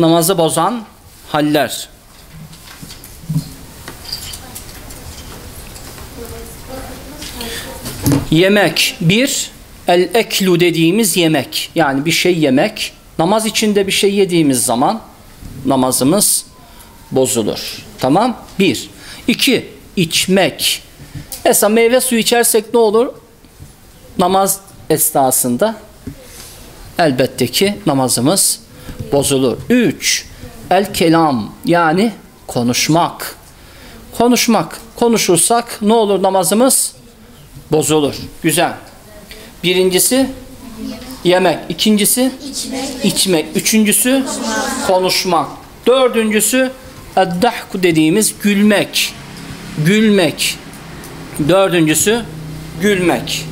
Namazı bozan haller. Yemek. Bir, el eklu dediğimiz yemek. Yani bir şey yemek. Namaz içinde bir şey yediğimiz zaman namazımız bozulur. Tamam? Bir. İki, içmek. Mesela meyve suyu içersek ne olur? Namaz esnasında elbette ki namazımız bozulur. Üç, el kelam yani konuşmak. Konuşmak. Konuşursak ne olur namazımız? Bozulur. Güzel. Birincisi yemek. İkincisi içmek. Üçüncüsü konuşmak. Dördüncüsü eddahku dediğimiz gülmek. Gülmek. Dördüncüsü gülmek.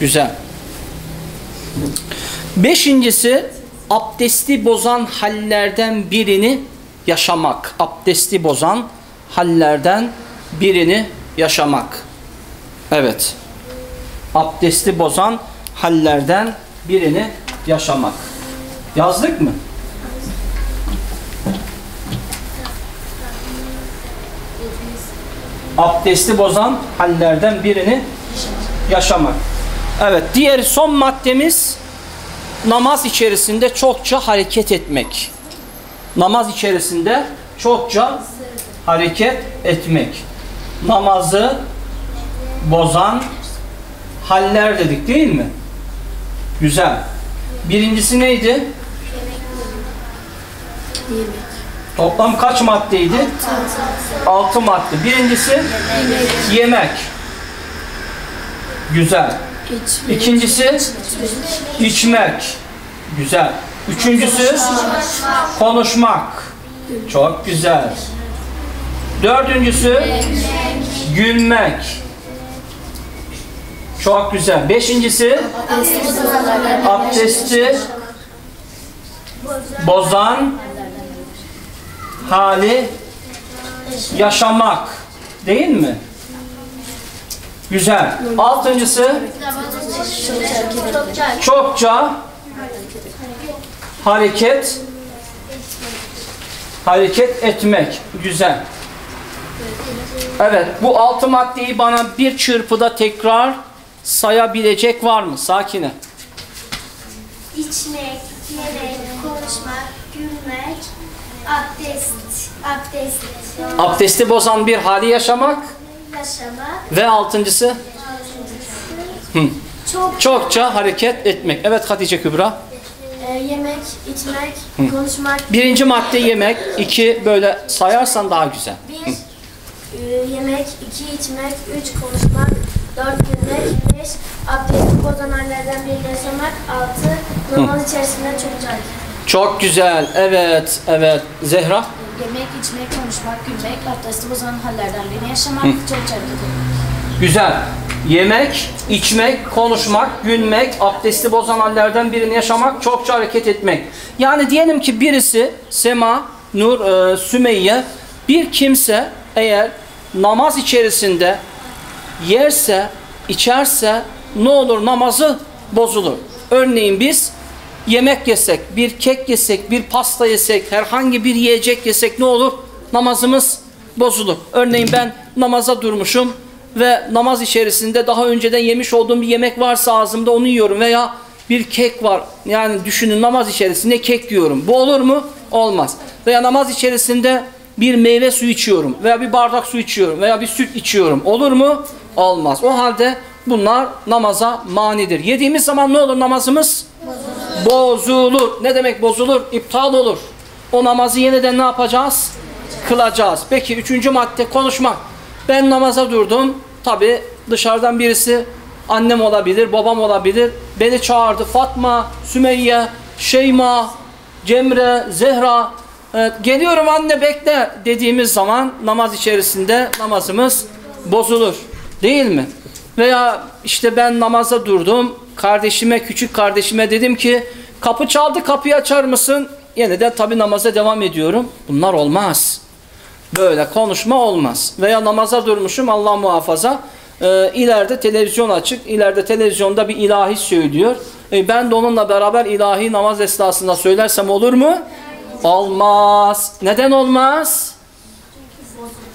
Güzel. Beşincisi abdesti bozan hallerden birini yaşamak. Abdesti bozan hallerden birini yaşamak. Evet. Abdesti bozan hallerden birini yaşamak. Yazdık mı? Abdesti bozan hallerden birini yaşamak. Evet, diğer son maddemiz namaz içerisinde çokça hareket etmek. Namaz içerisinde çokça hareket etmek. Namazı bozan haller dedik değil mi? Güzel. Birincisi neydi? Toplam kaç maddeydi? Altı madde. Birincisi yemek. Güzel. İkincisi içmek. Güzel. Üçüncüsü konuşmak. Çok güzel. Dördüncüsü gülmek. Çok güzel. Beşincisi abdesti bozan hali yaşamak. Değil mi? Güzel. Altıncısı çokça hareket hareket etmek. Güzel. Evet. Bu altı maddeyi bana bir çırpıda tekrar sayabilecek var mı? Sakine. İçmek, yemek, konuşmak, gülmek, abdest, abdest, Abdesti bozan bir hali yaşamak yaşamak, ve altıncısı Hı. çok çokça hareket etmek. Evet Hatice Kübra. e, yemek, içmek, konuşmak, Birinci madde yemek. iki böyle sayarsan daha güzel. bir e, yemek, iki içmek, üç konuşmak, dört gülmek, beş abdesti bozan hallerden birini yaşamak, altı namaz içerisinde çokça hareket. Çok güzel. Evet. Evet. Zehra. Yemek, içmek, konuşmak, gülmek, abdesti bozan hallerden birini yaşamak, çok hareket etmek. Güzel. Yemek, içmek, konuşmak, gülmek, abdesti bozan hallerden birini yaşamak, çokça hareket etmek. Yani diyelim ki birisi Sema, Nur, e, Sümeyye bir kimse eğer namaz içerisinde yerse, içerse ne olur namazı bozulur. Örneğin biz yemek yesek, bir kek yesek, bir pasta yesek, herhangi bir yiyecek yesek ne olur? Namazımız bozulur. Örneğin ben namaza durmuşum ve namaz içerisinde daha önceden yemiş olduğum bir yemek varsa ağzımda onu yiyorum veya bir kek var. Yani düşünün namaz içerisinde kek yiyorum. Bu olur mu? Olmaz. Veya namaz içerisinde bir meyve suyu içiyorum veya bir bardak su içiyorum veya bir süt içiyorum. Olur mu? Olmaz. O halde bunlar namaza manidir. Yediğimiz zaman ne olur namazımız? Bozulur. Ne demek bozulur? İptal olur. O namazı yeniden ne yapacağız? Kılacağız. Peki üçüncü madde konuşmak. Ben namaza durdum. Tabi dışarıdan birisi annem olabilir, babam olabilir. Beni çağırdı. Fatma, Sümeyye, Şeyma, Cemre, Zehra. Evet, geliyorum anne bekle dediğimiz zaman namaz içerisinde namazımız bozulur. Değil mi? Veya işte ben namaza durdum. Kardeşime, küçük kardeşime dedim ki kapı çaldı kapıyı açar mısın? Yine de tabi namaza devam ediyorum. Bunlar olmaz. Böyle konuşma olmaz. Veya namaza durmuşum Allah muhafaza. E, ileride televizyon açık. İleride televizyonda bir ilahi söylüyor. E, ben de onunla beraber ilahi namaz esnasında söylersem olur mu? Olmaz. Neden olmaz?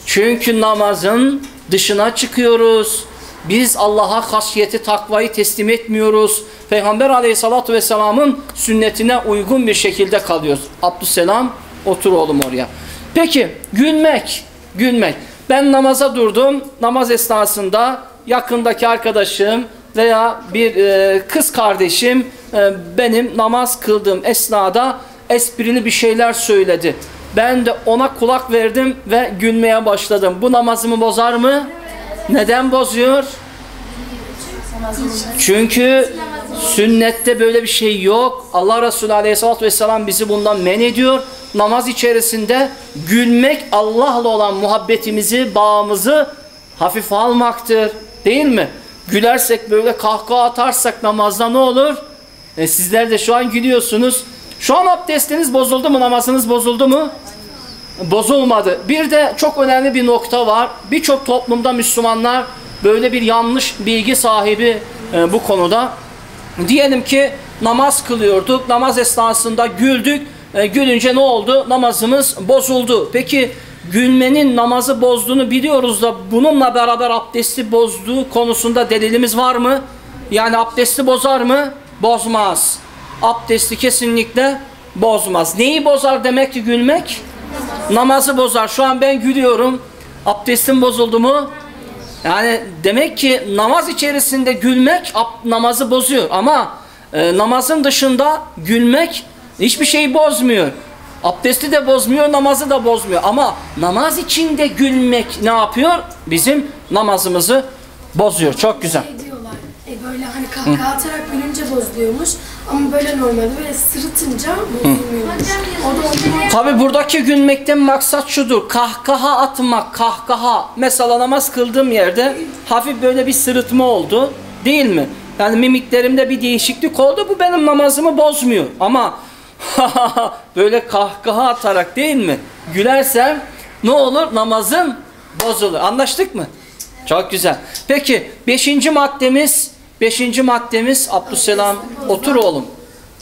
Çünkü namazın dışına çıkıyoruz. Biz Allah'a hasiyeti, takvayı teslim etmiyoruz. Peygamber aleyhissalatü vesselamın sünnetine uygun bir şekilde kalıyoruz. Abdüsselam otur oğlum oraya. Peki gülmek, gülmek. Ben namaza durdum. Namaz esnasında yakındaki arkadaşım veya bir e, kız kardeşim e, benim namaz kıldığım esnada esprili bir şeyler söyledi. Ben de ona kulak verdim ve gülmeye başladım. Bu namazımı bozar mı? Neden bozuyor? Çünkü sünnette böyle bir şey yok. Allah Resulü Aleyhisselatü Vesselam bizi bundan men ediyor. Namaz içerisinde gülmek Allah'la olan muhabbetimizi, bağımızı hafif almaktır. Değil mi? Gülersek böyle kahkaha atarsak namazda ne olur? E sizler de şu an gülüyorsunuz. Şu an abdestiniz bozuldu mu? Namazınız bozuldu mu? Bozulmadı. Bir de çok önemli bir nokta var. Birçok toplumda Müslümanlar böyle bir yanlış bilgi sahibi e, bu konuda. Diyelim ki namaz kılıyorduk. Namaz esnasında güldük. E, gülünce ne oldu? Namazımız bozuldu. Peki gülmenin namazı bozduğunu biliyoruz da bununla beraber abdesti bozduğu konusunda delilimiz var mı? Yani abdesti bozar mı? Bozmaz. Abdesti kesinlikle bozmaz. Neyi bozar demek ki gülmek? Namazı bozar. Şu an ben gülüyorum. Abdestim bozuldu mu? Yani demek ki namaz içerisinde gülmek namazı bozuyor. Ama e, namazın dışında gülmek hiçbir şeyi bozmuyor. Abdesti de bozmuyor, namazı da bozmuyor. Ama namaz içinde gülmek ne yapıyor? Bizim namazımızı bozuyor. Çok güzel. Şey diyorlar, e böyle hani kahkaha atarak gülünce bozuluyormuş ama böyle normalde böyle sırıtınca bozulmuyormuş. Tabi buradaki gülmekten maksat şudur. Kahkaha atmak, kahkaha. Mesela namaz kıldığım yerde hafif böyle bir sırıtma oldu. Değil mi? Yani mimiklerimde bir değişiklik oldu. Bu benim namazımı bozmuyor. Ama böyle kahkaha atarak değil mi? Gülersem ne olur? Namazım bozulur. Anlaştık mı? Çok güzel. Peki beşinci maddemiz beşinci maddemiz Abdüsselam otur oğlum.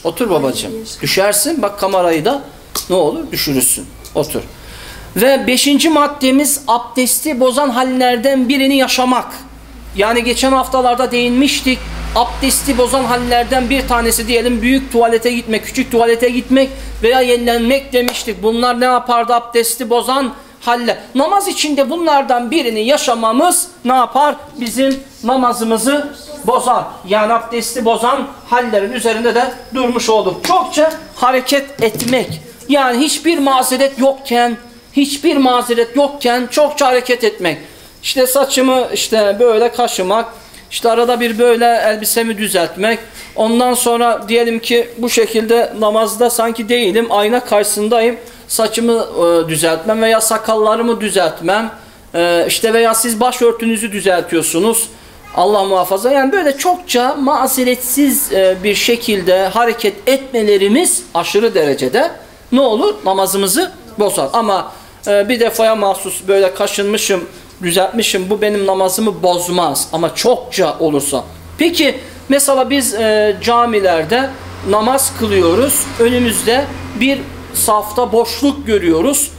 Otur babacığım. Düşersin bak kamerayı da ne olur düşürürsün. Otur. Ve beşinci maddemiz abdesti bozan hallerden birini yaşamak. Yani geçen haftalarda değinmiştik. Abdesti bozan hallerden bir tanesi diyelim büyük tuvalete gitmek, küçük tuvalete gitmek veya yenilenmek demiştik. Bunlar ne yapardı abdesti bozan halle. Namaz içinde bunlardan birini yaşamamız ne yapar? Bizim namazımızı bozar. Yani abdesti bozan hallerin üzerinde de durmuş olduk. Çokça hareket etmek. Yani hiçbir mazeret yokken, hiçbir mazeret yokken çokça hareket etmek. İşte saçımı işte böyle kaşımak, işte arada bir böyle elbisemi düzeltmek. Ondan sonra diyelim ki bu şekilde namazda sanki değilim, ayna karşısındayım. Saçımı e, düzeltmem veya sakallarımı düzeltmem. E, işte veya siz başörtünüzü düzeltiyorsunuz. Allah muhafaza. Yani böyle çokça mazeretsiz e, bir şekilde hareket etmelerimiz aşırı derecede ne olur? Namazımızı bozar. Ama e, bir defaya mahsus böyle kaşınmışım, düzeltmişim bu benim namazımı bozmaz. Ama çokça olursa. Peki mesela biz e, camilerde namaz kılıyoruz. Önümüzde bir safta boşluk görüyoruz.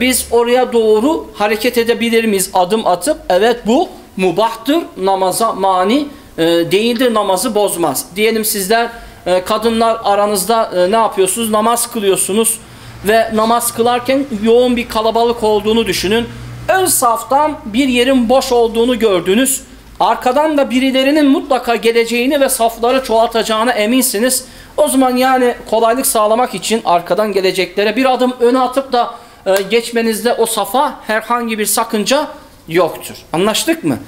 Biz oraya doğru hareket edebilir miyiz? Adım atıp evet bu mubahtır. Namaza mani e, değildir. Namazı bozmaz. Diyelim sizler e, kadınlar aranızda e, ne yapıyorsunuz? Namaz kılıyorsunuz ve namaz kılarken yoğun bir kalabalık olduğunu düşünün. Ön saftan bir yerin boş olduğunu gördünüz. Arkadan da birilerinin mutlaka geleceğini ve safları çoğaltacağına eminsiniz. O zaman yani kolaylık sağlamak için arkadan geleceklere bir adım öne atıp da e, geçmenizde o safa herhangi bir sakınca yoktur. Anlaştık mı?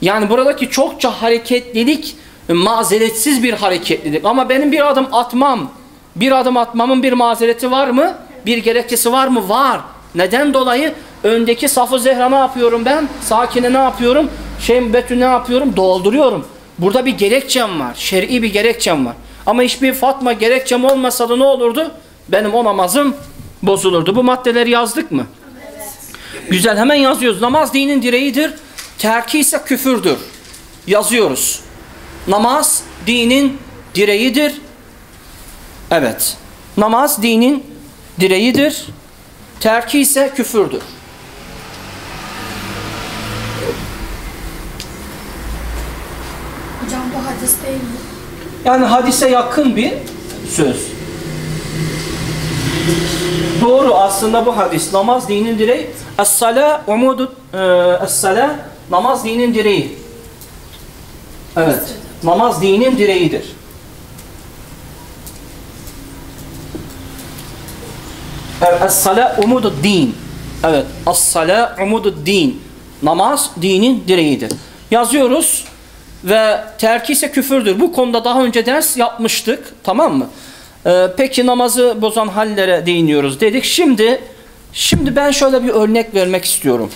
Yani buradaki çokça hareketlilik mazeretsiz bir hareketlilik. Ama benim bir adım atmam, bir adım atmamın bir mazereti var mı? Bir gerekçesi var mı? Var. Neden dolayı? Öndeki safı zehra ne yapıyorum ben? Sakine ne yapıyorum? Şey betü ne yapıyorum? Dolduruyorum. Burada bir gerekçem var. Şer'i bir gerekçem var. Ama hiçbir Fatma gerekçem olmasa da ne olurdu? Benim o namazım bozulurdu. Bu maddeleri yazdık mı? Güzel hemen yazıyoruz. Namaz dinin direğidir. Terki ise küfürdür. Yazıyoruz. Namaz dinin direğidir. Evet. Namaz dinin direğidir. Terki ise küfürdür. Hocam bu hadis değil mi? Yani hadise yakın bir söz. Doğru aslında bu hadis. Namaz dinin direği. Es-sala umudu es-sala namaz dinin direği. Evet. Namaz dinin direğidir. Es-sala umudu din. Evet. Es-sala umudu din. Namaz dinin direğidir. Yazıyoruz ve terki ise küfürdür. Bu konuda daha önce ders yapmıştık. Tamam mı? Ee, peki namazı bozan hallere değiniyoruz dedik. Şimdi şimdi ben şöyle bir örnek vermek istiyorum.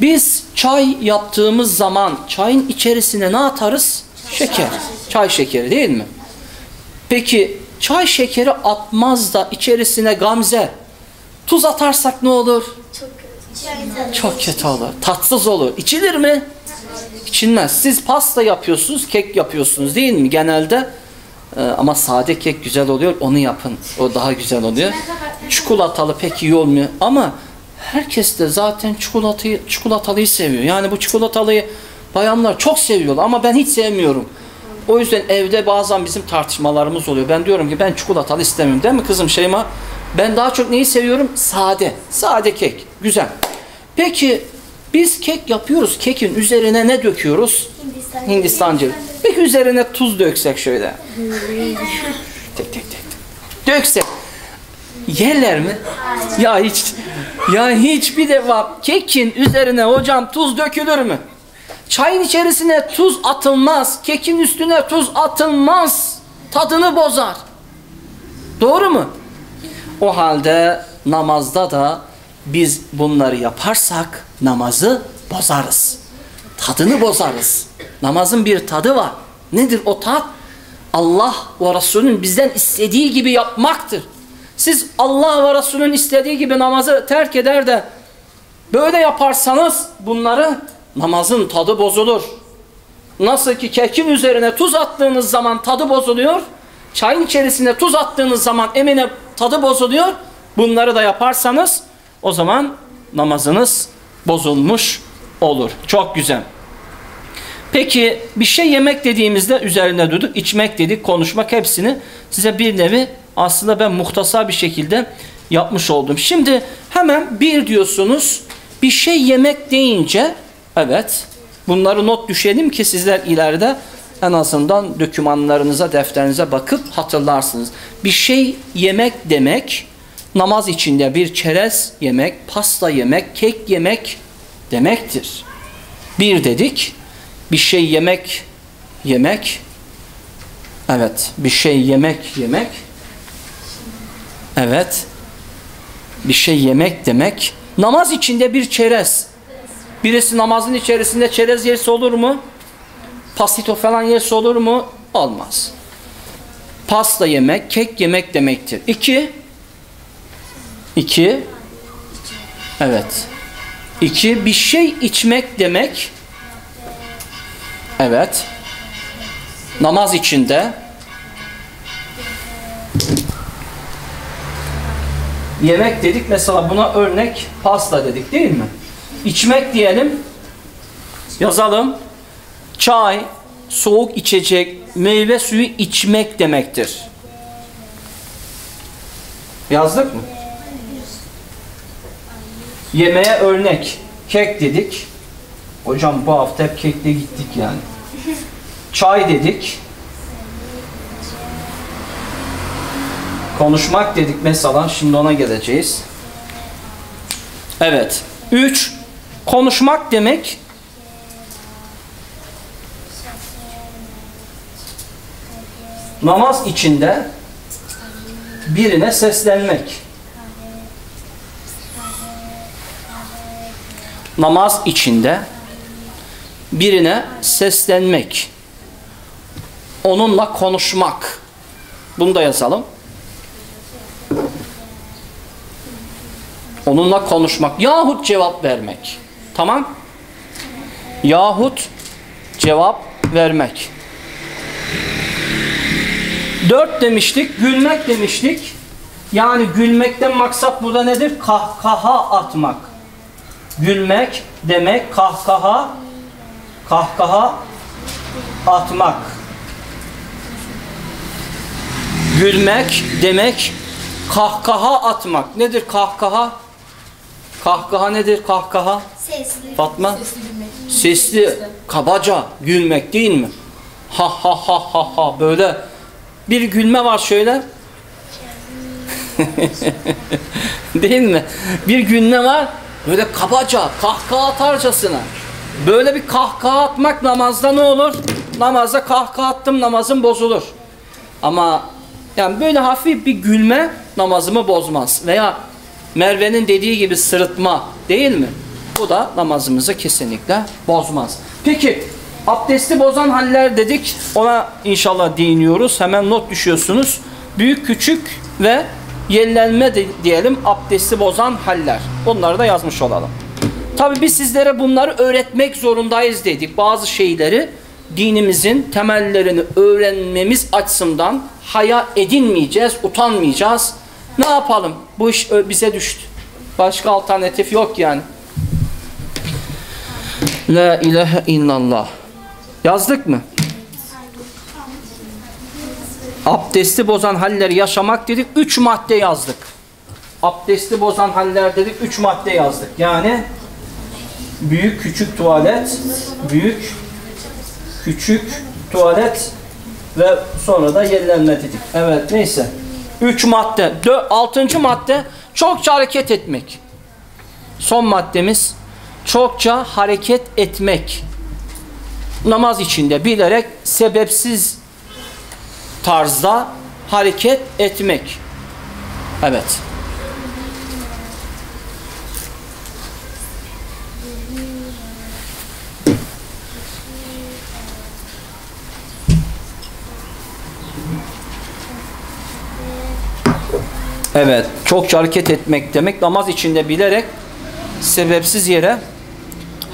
Biz çay yaptığımız zaman çayın içerisine ne atarız? Şeker. Çay şekeri değil mi? Peki çay şekeri atmaz da içerisine gamze, tuz atarsak ne olur? Çok kötü. Çok kötü olur. Tatsız olur. İçilir mi? İçilmez. Siz pasta yapıyorsunuz, kek yapıyorsunuz değil mi genelde? Ee, ama sade kek güzel oluyor. Onu yapın. O daha güzel oluyor. Çikolatalı pek iyi olmuyor. Ama herkes de zaten çikolatayı, çikolatalıyı seviyor. Yani bu çikolatalıyı bayanlar çok seviyorlar ama ben hiç sevmiyorum. O yüzden evde bazen bizim tartışmalarımız oluyor. Ben diyorum ki ben çikolatalı istemiyorum. Değil mi kızım Şeyma? Ben daha çok neyi seviyorum? Sade. Sade kek. Güzel. Peki biz kek yapıyoruz. Kekin üzerine ne döküyoruz? Hindistan. Hindistan cevizi. Peki üzerine tuz döksek şöyle. tek tek tek. tek. Döksek. Yerler mi? Ya hiç ya hiçbir defa kekin üzerine hocam tuz dökülür mü? Çayın içerisine tuz atılmaz. Kekin üstüne tuz atılmaz. Tadını bozar. Doğru mu? O halde namazda da biz bunları yaparsak namazı bozarız. Tadını bozarız. Namazın bir tadı var. Nedir o tat? Allah ve Resulünün bizden istediği gibi yapmaktır. Siz Allah ve Resulünün istediği gibi namazı terk eder de böyle yaparsanız bunları namazın tadı bozulur. Nasıl ki kekin üzerine tuz attığınız zaman tadı bozuluyor. Çayın içerisine tuz attığınız zaman emine tadı bozuluyor. Bunları da yaparsanız o zaman namazınız bozulmuş olur. Çok güzel. Peki bir şey yemek dediğimizde üzerine durduk, içmek dedik, konuşmak hepsini size bir nevi aslında ben muhtasar bir şekilde yapmış oldum. Şimdi hemen bir diyorsunuz bir şey yemek deyince evet bunları not düşelim ki sizler ileride en azından dokümanlarınıza, defterinize bakıp hatırlarsınız. Bir şey yemek demek namaz içinde bir çerez yemek, pasta yemek, kek yemek demektir. Bir dedik bir şey yemek yemek. Evet bir şey yemek yemek. Evet bir şey yemek demek. Namaz içinde bir çerez. Birisi namazın içerisinde çerez yerse olur mu? Pasito falan yerse olur mu? Olmaz. Pasta yemek kek yemek demektir. İki. İki. Evet iki bir şey içmek demek Evet. Namaz içinde yemek dedik mesela buna örnek pasta dedik değil mi? İçmek diyelim yazalım. Çay, soğuk içecek, meyve suyu içmek demektir. Yazdık mı? Yemeğe örnek kek dedik. Hocam bu hafta hep kekle gittik yani. Çay dedik. Konuşmak dedik mesela. Şimdi ona geleceğiz. Evet. Üç. Konuşmak demek namaz içinde birine seslenmek. Namaz içinde birine seslenmek, onunla konuşmak. Bunu da yazalım. Onunla konuşmak yahut cevap vermek. Tamam? Yahut cevap vermek. Dört demiştik, gülmek demiştik. Yani gülmekten maksat burada nedir? Kahkaha atmak. Gülmek demek kahkaha kahkaha atmak. Gülmek demek kahkaha atmak. Nedir kahkaha? Kahkaha nedir kahkaha? Sesli. Fatma? Sesli, kabaca gülmek değil mi? Ha ha ha ha ha böyle bir gülme var şöyle. değil mi? Bir gülme var böyle kabaca, kahkaha atarcasına. Böyle bir kahkaha atmak namazda ne olur? Namazda kahkaha attım namazım bozulur. Ama yani böyle hafif bir gülme namazımı bozmaz. Veya Merve'nin dediği gibi sırıtma değil mi? Bu da namazımızı kesinlikle bozmaz. Peki abdesti bozan haller dedik. Ona inşallah değiniyoruz. Hemen not düşüyorsunuz. Büyük küçük ve yenilenme diyelim abdesti bozan haller. Onları da yazmış olalım. Tabii biz sizlere bunları öğretmek zorundayız dedik. Bazı şeyleri dinimizin temellerini öğrenmemiz açısından haya edinmeyeceğiz, utanmayacağız. Ne yapalım? Bu iş bize düştü. Başka alternatif yok yani. La ilahe illallah. Yazdık mı? Abdesti bozan halleri yaşamak dedik. Üç madde yazdık. Abdesti bozan haller dedik. Üç madde yazdık. Yani büyük küçük tuvalet, büyük küçük tuvalet ve sonra da yenilenme dedik. Evet neyse. Üç madde. Dö altıncı madde çokça hareket etmek. Son maddemiz çokça hareket etmek. Namaz içinde bilerek sebepsiz tarzda hareket etmek. Evet. Evet, çokça hareket etmek demek namaz içinde bilerek sebepsiz yere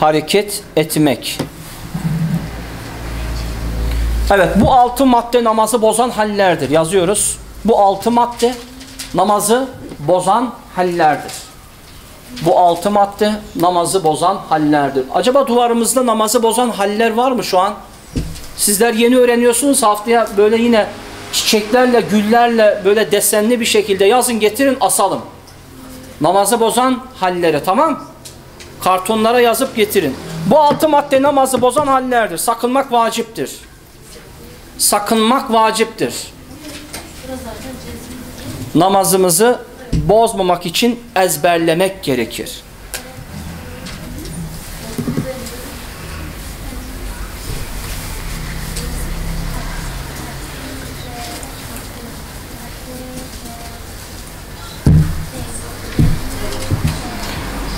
hareket etmek. Evet, bu altı madde namazı bozan hallerdir. Yazıyoruz. Bu altı madde namazı bozan hallerdir. Bu altı madde namazı bozan hallerdir. Acaba duvarımızda namazı bozan haller var mı şu an? Sizler yeni öğreniyorsunuz. Haftaya böyle yine çiçeklerle, güllerle böyle desenli bir şekilde yazın getirin asalım. Namazı bozan hallere tamam Kartonlara yazıp getirin. Bu altı madde namazı bozan hallerdir. Sakınmak vaciptir. Sakınmak vaciptir. Namazımızı bozmamak için ezberlemek gerekir.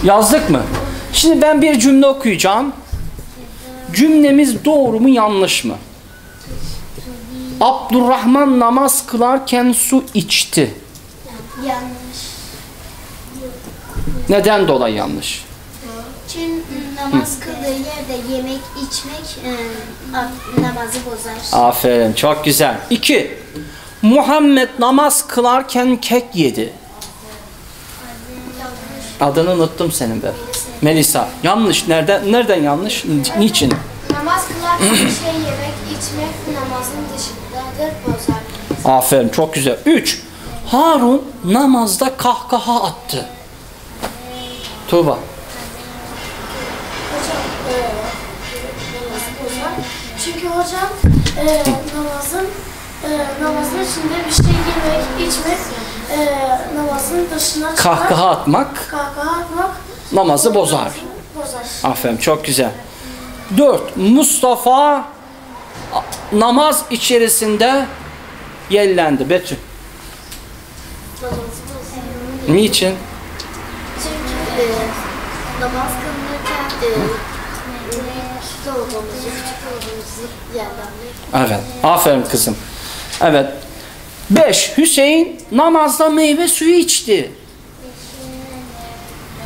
Yazdık mı? Şimdi ben bir cümle okuyacağım. Cümlemiz doğru mu yanlış mı? Abdurrahman namaz kılarken su içti. Yanlış. Neden dolayı yanlış? Çünkü namaz kıldığı yerde yemek içmek e, namazı bozar. Aferin çok güzel. İki. Muhammed namaz kılarken kek yedi. Adını unuttum senin be. Melisa. Yanlış. Nereden nereden yanlış? Niçin? Namaz kılarken bir şey yemek içmek namazın dışındadır bozar. Aferin çok güzel. Üç. Harun namazda kahkaha attı. Tuğba. Çünkü hocam e, namazın e, namazın içinde bir şey yemek, içmek e, namazın dışına çıkar. Kahkaha atmak Kahkaha atmak namazı bozar. bozar. Aferin çok güzel. Dört. Mustafa a- namaz içerisinde yellendi. Betül. Niçin? Çünkü e, namaz kılınırken e, Evet. Aferin kızım. Evet. Beş. Hüseyin namazda meyve suyu içti.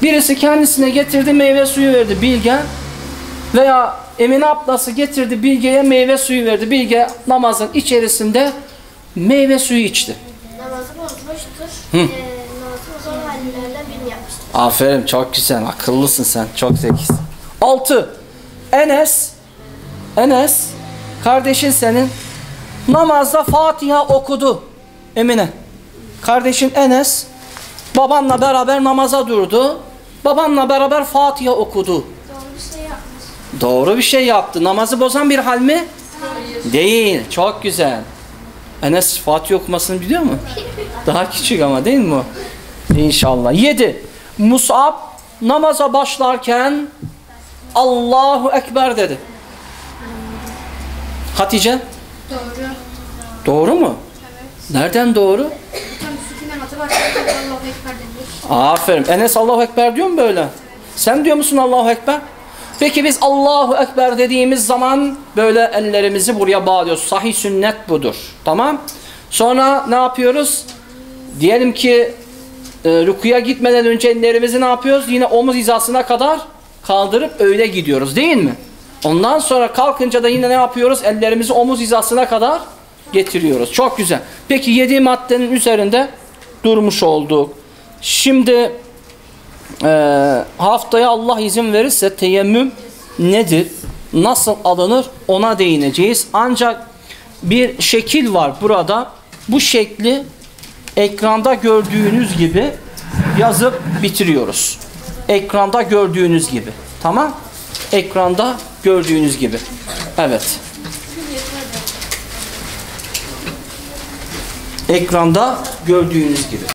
Birisi kendisine getirdi meyve suyu verdi Bilge. Veya Emine ablası getirdi Bilge'ye meyve suyu verdi. Bilge namazın içerisinde meyve suyu içti. namazı bozmuştur. Ee, namazı bozan hallerden birini yapmıştır. Aferin çok güzel. Akıllısın sen. Çok zekisin. 6. Enes Enes kardeşin senin namazda Fatiha okudu. Emine. Kardeşin Enes babanla beraber namaza durdu. Babanla beraber Fatiha okudu. Doğru bir şey yapmış. Doğru bir şey yaptı. Namazı bozan bir hal mi? Değil. Çok güzel. Enes Fatih okumasını biliyor mu? Daha küçük ama değil mi? İnşallah. 7. Mus'ab namaza başlarken Allahu Ekber dedi. Hatice? Doğru. Doğru mu? Nereden doğru? Aferin. Enes Allahu Ekber diyor mu böyle? Sen diyor musun Allahu Ekber? Peki biz Allahu Ekber dediğimiz zaman böyle ellerimizi buraya bağlıyoruz. Sahih sünnet budur. Tamam. Sonra ne yapıyoruz? Diyelim ki e, rukuya gitmeden önce ellerimizi ne yapıyoruz? Yine omuz hizasına kadar kaldırıp öyle gidiyoruz değil mi? Ondan sonra kalkınca da yine ne yapıyoruz? Ellerimizi omuz hizasına kadar getiriyoruz. Çok güzel. Peki yedi maddenin üzerinde durmuş olduk. Şimdi e, haftaya Allah izin verirse teyemmüm nedir? Nasıl alınır? Ona değineceğiz. Ancak bir şekil var burada. Bu şekli ekranda gördüğünüz gibi yazıp bitiriyoruz. Ekranda gördüğünüz gibi. Tamam? Ekranda gördüğünüz gibi. Evet. Ekranda gördüğünüz gibi.